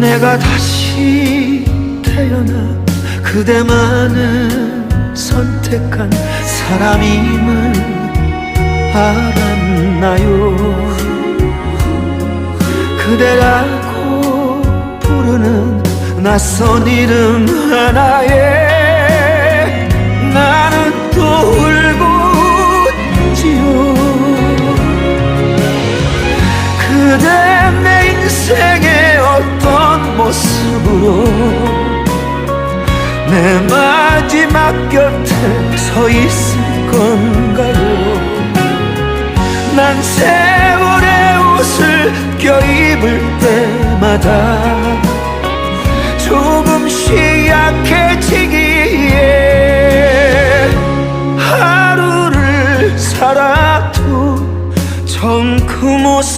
내가 다시 태어나 그대만을 선택한 사람임을 알았나요? 그대라고 부르는 낯선 이름 하나에 나는 또 울고 지요. 그대 내 어떤 모습으로 내 마지막 곁에 서 있을 건가요? 난 세월의 옷을 껴입을 때마다 조금씩 약해지기에 하루를 살아도 정그 모습